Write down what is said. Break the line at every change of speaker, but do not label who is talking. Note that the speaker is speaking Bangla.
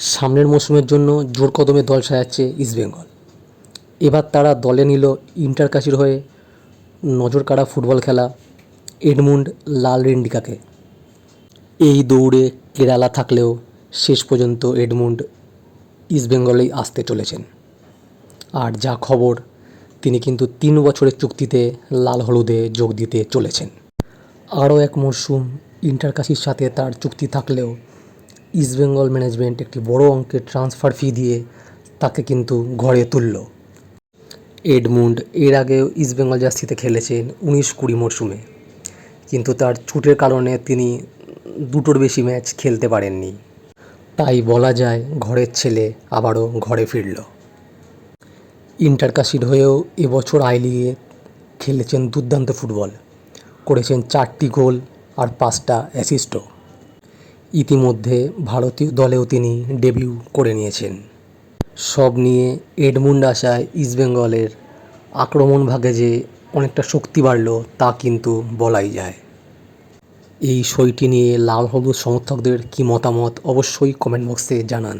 সামনের মৌসুমের জন্য জোর কদমে দল সাজাচ্ছে ইস্টবেঙ্গল এবার তারা দলে নিল ইন্টারকাশির হয়ে নজর কাড়া ফুটবল খেলা এডমুন্ড লাল রেন্ডিকাকে। এই দৌড়ে কেরালা থাকলেও শেষ পর্যন্ত এডমুন্ড ইস্টবেঙ্গলেই আসতে চলেছেন। আর যা খবর, তিনি কিন্তু তিন বছরের চুক্তিতে লাল হলুদে যোগ দিতে চলেছেন। আরও এক মরশুম ইন্টারকাশির সাথে তার চুক্তি থাকলেও ইস্টবেঙ্গল ম্যানেজমেন্ট একটি বড় অঙ্কের ট্রান্সফার ফি দিয়ে তাকে কিন্তু ঘরে তুলল। এডমুন্ড এর আগেও ইস্টবেঙ্গল জার্সিতে খেলেছেন উনিশ কুড়ি মরশুমে কিন্তু তার চোটের কারণে তিনি দুটোর বেশি ম্যাচ খেলতে পারেননি। তাই বলা যায় ঘরের ছেলে আবারও ঘরে ফিরল। ইন্টারকাশির হয়েও এবছর আই লিগে খেলেছেন দুর্দান্ত ফুটবল। করেছেন চারটি গোল আর পাঁচটা অ্যাসিস্টও ইতিমধ্যে ভারতীয় দলেও তিনি ডেবিউ করে নিয়েছেন। সব নিয়ে এডমুন্ড আসায় ইস্টবেঙ্গলের আক্রমণ ভাগে যে অনেকটা শক্তি বাড়ল, তা কিন্তু বলাই যায়। এই সইটি নিয়ে লাল হলুদ সমর্থকদের কী মতামত অবশ্যই কমেন্ট বক্সে জানান।